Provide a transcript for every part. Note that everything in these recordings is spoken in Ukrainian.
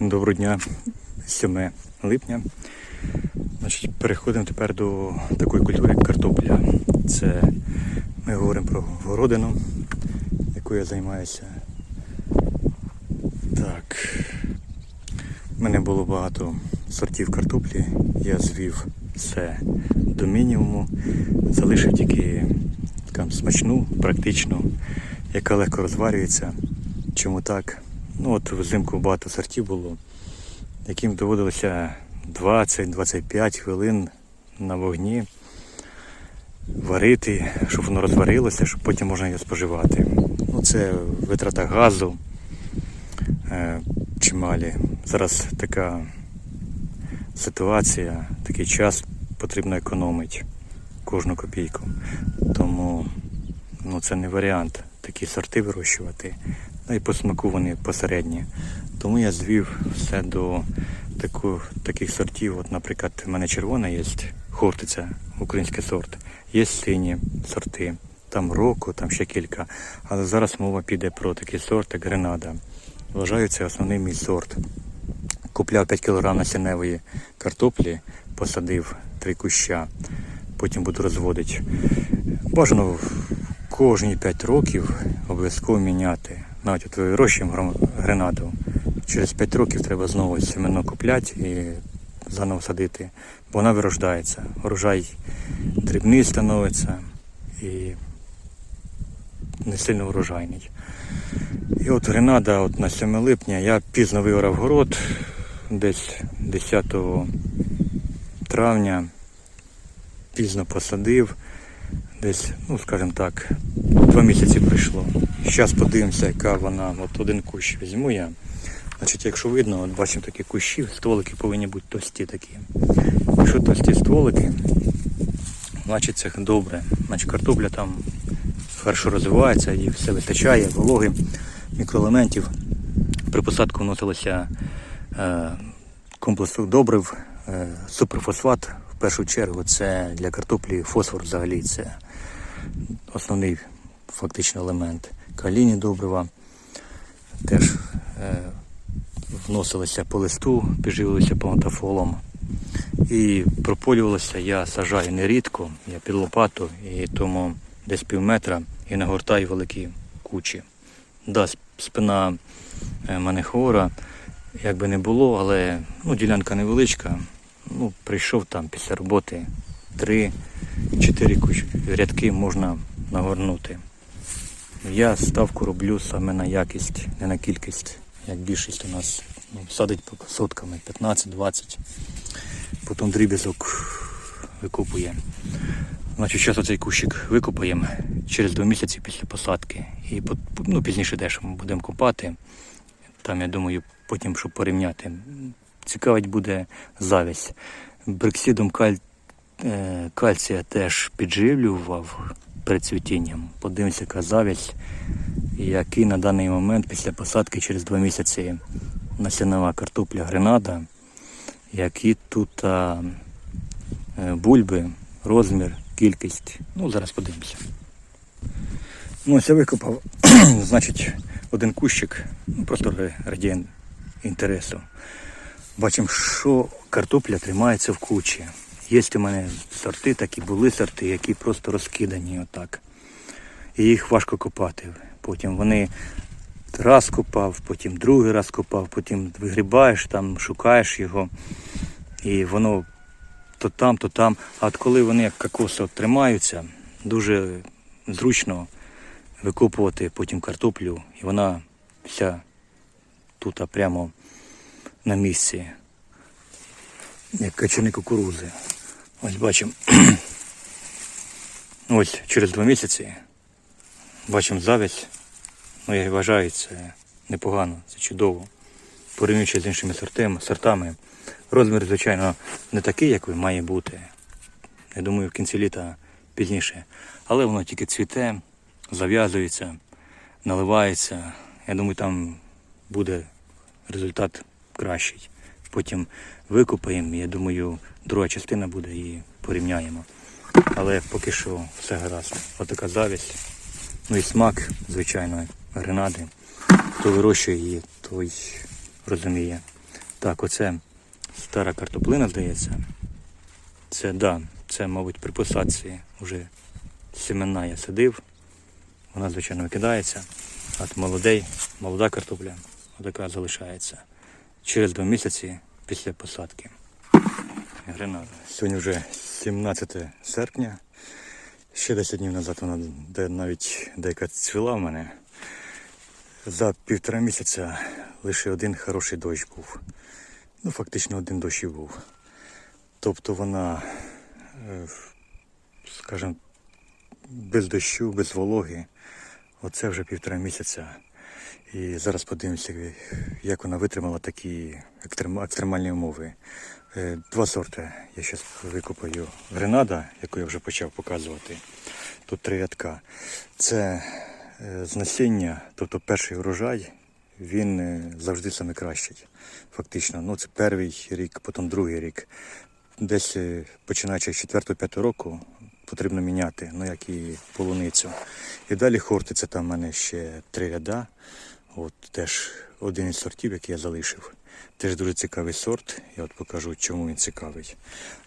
Доброго дня, 7 липня. Значить, переходимо тепер до такої культури, як картопля. Це ми говоримо про городину, якою я займаюся. Так. У мене було багато сортів картоплі. Я звів все до мінімуму. Залишив тільки така смачну, практичну, яка легко розварюється. Чому так? Ну от взимку багато сортів було, яким доводилося 20-25 хвилин на вогні варити, щоб воно розварилося, щоб потім можна його споживати. Ну, це витрата газу е, чималі. Зараз така ситуація, такий час потрібно економити кожну копійку. Тому ну, це не варіант такі сорти вирощувати. Ну і по смаку вони посередні. Тому я звів все до таку, таких сортів. От, наприклад, в мене червона є хортиця, український сорт, є сині сорти, там року, там ще кілька. Але зараз мова піде про такий сорт, як гренада. Вважаю, це основний мій сорт. Купляв 5 кг насінневої картоплі, посадив три куща, потім буду розводити. Бажано кожні 5 років обов'язково міняти. Навіть от вирощуємо гренаду. Через 5 років треба знову семено купляти і заново садити, бо вона вирождається. Урожай дрібний становиться і не сильно урожайний. І от гренада от на 7 липня я пізно виорав город, десь 10 травня, пізно посадив, десь, ну скажімо так, два місяці пройшло. Зараз подивимося, яка вона. От один кущ візьму я. Значить, якщо видно, от бачимо такі кущі, стволики повинні бути товсті такі. Якщо товсті стволики, значить це добре. Значить картопля там хорошо розвивається і все вистачає, вологи, мікроелементів. При посадку вносилося е, комплекс добрив, е, суперфосфат в першу чергу. Це для картоплі фосфор взагалі це основний фактично елемент. Калійні добрива теж е, вносилися по листу, підживилися погонтофолом. І прополювалося я сажаю нерідко, я під лопату, і тому десь пів метра і нагортаю великі кучі. Да, спина е, мене хвора, як би не було, але ну, ділянка невеличка. Ну, прийшов там після роботи 3-4 рядки можна нагорнути. Я ставку роблю саме на якість, не на кількість, як більшість у нас ну, садить сотками 15-20, потім дріб'язок викупує. Значить, зараз оцей кущик викопаємо через два місяці після посадки. І ну, пізніше теж будемо копати. Там, я думаю, потім, щоб порівняти. Цікавить буде завість. Брексідом каль... е, кальція теж підживлював перед цвітінням. Подивимося, яка завість, який на даний момент після посадки через два місяці насінова картопля гренада, які тут а, е, бульби, розмір, кількість. Ну, зараз подивимося. Ну, ось я викопав, значить, один кущик, ну просто ра- раді інтересу. Бачимо, що картопля тримається в кучі. Є у мене сорти, такі були сорти, які просто розкидані отак. І їх важко копати. Потім вони раз копав, потім другий раз копав, потім вигрібаєш там, шукаєш його, і воно то там, то там. А от коли вони як кокоси тримаються, дуже зручно викопувати потім картоплю, і вона вся тут прямо на місці, як качани кукурузи. Ось бачимо. Ось через два місяці бачимо завість. Ну, я вважаю, це непогано, це чудово. Порівнюючи з іншими сортами, сортами. Розмір, звичайно, не такий, як має бути. Я думаю, в кінці літа пізніше. Але воно тільки цвіте, зав'язується, наливається. Я думаю, там буде результат кращий. Потім викопаємо, я думаю, друга частина буде і порівняємо. Але поки що все гаразд. Отака завість. Ну і смак, звичайно, гренади. Хто вирощує її, той розуміє. Так, оце стара картоплина, здається. Це, да, це, мабуть, при посадці вже семена я садив. Вона, звичайно, викидається. От молодий, молода картопля така залишається через два місяці після посадки. Гренада. Сьогодні вже 17 серпня. Ще 10 днів назад вона де- навіть деяка цвіла в мене. За півтора місяця лише один хороший дощ був. Ну, фактично один дощ і був. Тобто вона, е, скажімо, без дощу, без вологи. Оце вже півтора місяця. І зараз подивимося, як вона витримала такі екстремальні умови. Е, Два сорти я зараз викопаю. Гренада, яку я вже почав показувати. Тут три рядка. Це е, з насіння, тобто перший урожай, він е, завжди саме кращий. Фактично. Ну, це перший рік, потім другий рік. Десь починаючи з 4-5 року потрібно міняти, ну як і полуницю. І далі хорти, це там в мене ще три ряда. От теж один із сортів, який я залишив. Теж дуже цікавий сорт. Я от покажу, чому він цікавий.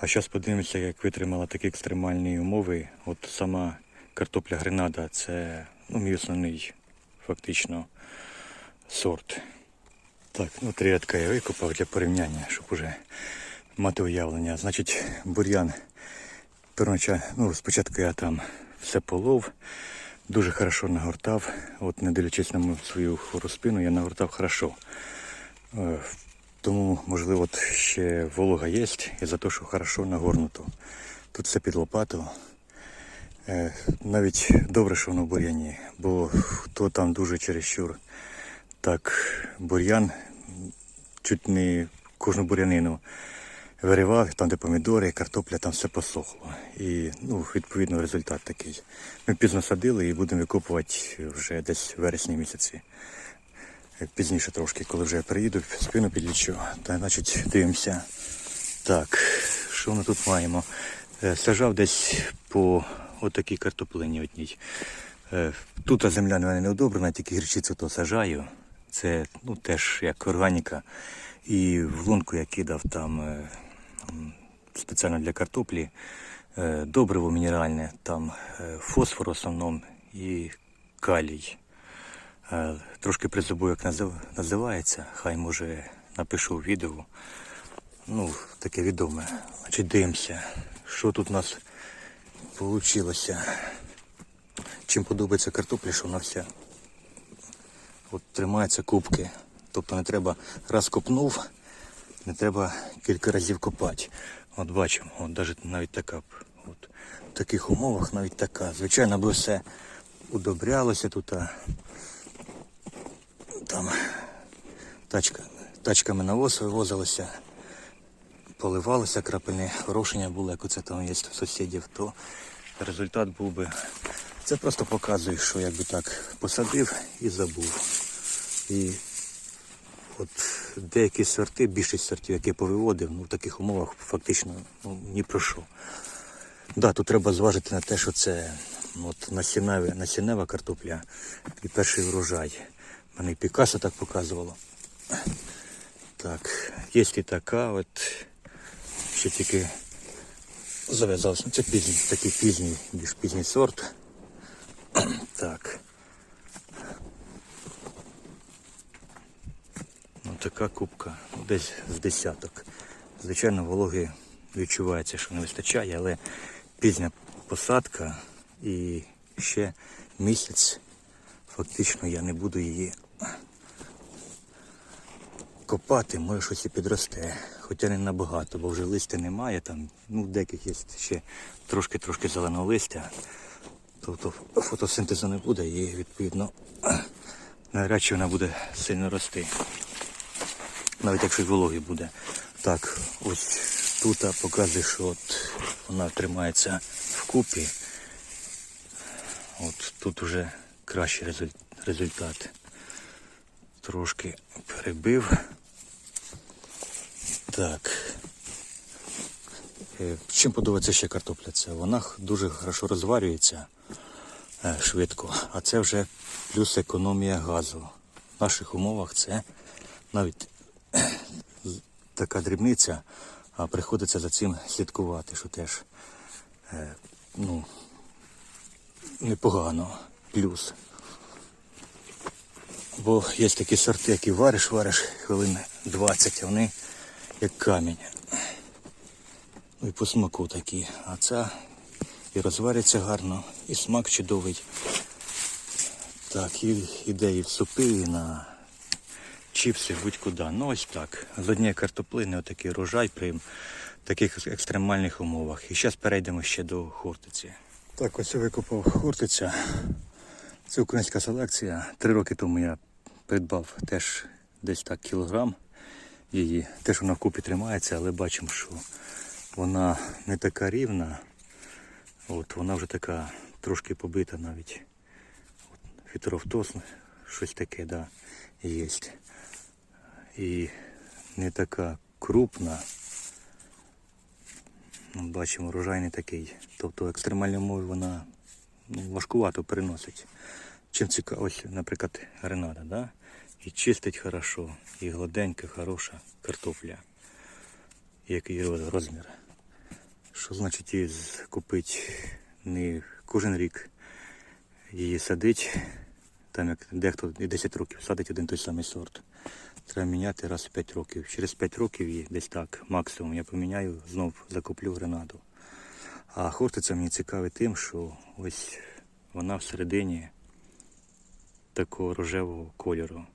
А зараз подивимося, як витримала такі екстремальні умови. От сама картопля гренада це ну, мій основний фактично сорт. Так, ну три рядка я викопав для порівняння, щоб уже мати уявлення. Значить, бур'ян ну, спочатку я там все полов, дуже хорошо нагортав. От не дивлячись на свою хвору спину, я нагортав хорошо. Е, Тому, можливо, от ще волога є і за те, що хорошо нагорнуто. Тут все під лопату. Е, Навіть добре, що воно в бур'яні, бо хто там дуже чересчур так бур'ян, чуть не кожну бур'янину виривав, там де помідори, картопля, там все посохло. І ну, відповідно результат такий. Ми пізно садили і будемо викопувати вже десь в вересні місяці. Пізніше трошки, коли вже я приїду, спину підлічу. Та значить дивимося. Так, що ми тут маємо? Е, Сажав десь по отакій картоплині одній. Е, Тут земля в мене не одобрена, тільки гірчицю то сажаю. Це ну, теж як органіка. І в лунку я кидав там е, спеціально для картоплі е, добриво мінеральне, там е, фосфор в основному і калій. Е, Трошки призабув, як назив- називається. Хай може напишу відео. Ну, таке відоме. Значить, дивимося, що тут у нас вийшло. Чим подобається картопля, що вона вся от тримаються кубки. Тобто не треба раз копнув, не треба кілька разів копати. От бачимо, от навіть, навіть така. От, в таких умовах навіть така. Звичайно, би все удобрялося тут. А, там тачка, тачками навоз вивозилося, поливалося, крапельне орошення було, як оце там є в сусідів, то результат був би. Це просто показує, що якби так посадив і забув. І от деякі сорти, більшість сортів, які я повиводив, ну в таких умовах фактично ну, ні про що. Да, тут треба зважити на те, що це ну, от насіннева, насіннева картопля і перший врожай. Мене і Пікасо так показувало. Так, є і така, от ще тільки зав'язався. Ну, Це пізній, такий пізній, більш пізній сорт. Так. Така кубка, десь з десяток. Звичайно, вологи відчувається, що не вистачає, але пізня посадка і ще місяць фактично я не буду її копати, може щось і підросте. Хоча не набагато, бо вже листя немає, там, ну, деяких є ще трошки-трошки зеленого листя. Тобто фотосинтезу не буде і відповідно навряд вона буде сильно рости. Навіть якщо вологі буде. Так, ось тут показує, що от вона тримається вкупі. От тут вже кращий результат. Трошки перебив. Так. Е, Чим подобається ще картопля? Вона дуже хорошо розварюється е, швидко, а це вже плюс економія газу. В наших умовах це навіть така дрібниця, а приходиться за цим слідкувати, що теж е, ну, непогано. Плюс. Бо є такі сорти, які вариш, вариш хвилин 20, а вони як камінь. Ну і по смаку такі. А ця і розвариться гарно, і смак чудовий. Так, і іде в супи, і на чіпси, будь-куди. Ну ось так. З однієї картоплини отакий рожай при таких екстремальних умовах. І зараз перейдемо ще до хортиці. Так, ось я викупав хортиця. Це українська селекція. Три роки тому я придбав теж десь так кілограм її. Теж вона вкупі тримається, але бачимо, що вона не така рівна. От, вона вже така трошки побита навіть. От, фітеровтоз, щось таке, да, є. І не така крупна. Ну, Бачимо, урожай не такий. Тобто екстремальні умови вона ну, важкувато переносить. Чим цікаво, ось, наприклад, гренада, да? і чистить хорошо, і гладенька, хороша картопля. Який роз- розмір. Що значить її купити не кожен рік її садить, там як дехто і 10 років садить один той самий сорт. Треба міняти раз в 5 років. Через 5 років її десь так, максимум, я поміняю, знов закуплю гренаду. А хортиця мені цікавить тим, що ось вона всередині такого рожевого кольору.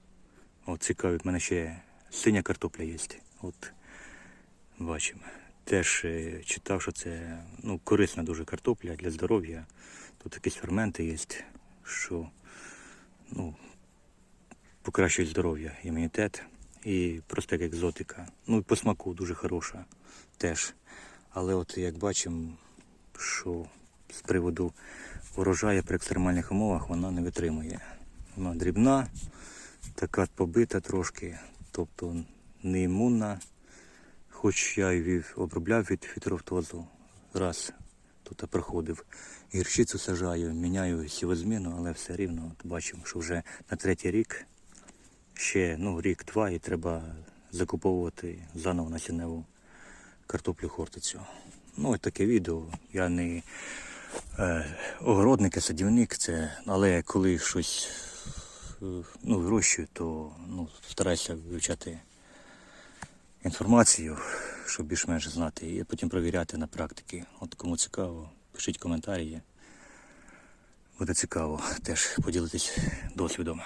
От цікавить, в мене ще синя картопля є. От бачимо. Теж е, читав, що це ну, корисна дуже картопля для здоров'я. Тут якісь ферменти є, що ну, покращують здоров'я, імунітет і просто як екзотика. Ну і по смаку дуже хороша теж. Але от як бачимо, що з приводу урожаю при екстремальних умовах вона не витримує. Вона дрібна, така побита трошки, тобто не імунна. Хоч я і обробляв від фітрофтозу раз тут проходив. Гірчицю сажаю, міняю сівозміну, але все рівно от бачимо, що вже на третій рік, ще ну, рік-два, і треба закуповувати заново насінневу картоплю хортицю. Ну, ось таке відео. Я не е, огородник, а садівник, це, але коли щось е, ну, вирощую, то ну, стараюся вивчати інформацію, щоб більш-менш знати, і потім провіряти на практиці. От кому цікаво, пишіть коментарі. Буде цікаво теж поділитись досвідом.